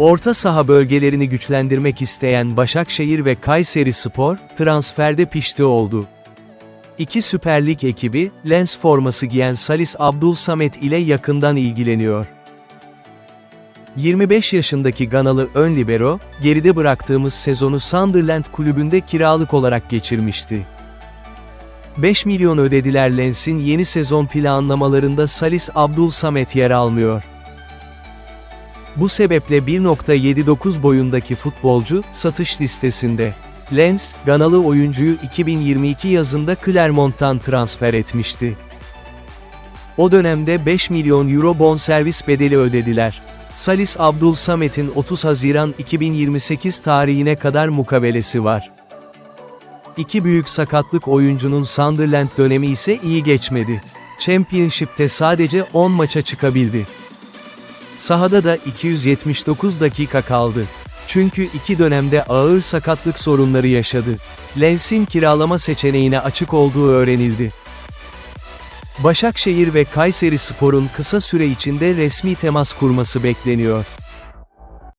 Orta saha bölgelerini güçlendirmek isteyen Başakşehir ve Kayseri Spor, transferde pişti oldu. İki Süper Lig ekibi, Lens forması giyen Salis Abdul Samet ile yakından ilgileniyor. 25 yaşındaki Ganalı ön libero, geride bıraktığımız sezonu Sunderland kulübünde kiralık olarak geçirmişti. 5 milyon ödediler Lens'in yeni sezon planlamalarında Salis Abdul Samet yer almıyor. Bu sebeple 1.79 boyundaki futbolcu, satış listesinde. Lens, Ganalı oyuncuyu 2022 yazında Clermont'tan transfer etmişti. O dönemde 5 milyon euro bonservis bedeli ödediler. Salis Abdul Samet'in 30 Haziran 2028 tarihine kadar mukavelesi var. İki büyük sakatlık oyuncunun Sunderland dönemi ise iyi geçmedi. Championship'te sadece 10 maça çıkabildi. Sahada da 279 dakika kaldı. Çünkü iki dönemde ağır sakatlık sorunları yaşadı. Lens'in kiralama seçeneğine açık olduğu öğrenildi. Başakşehir ve Kayseri Spor'un kısa süre içinde resmi temas kurması bekleniyor.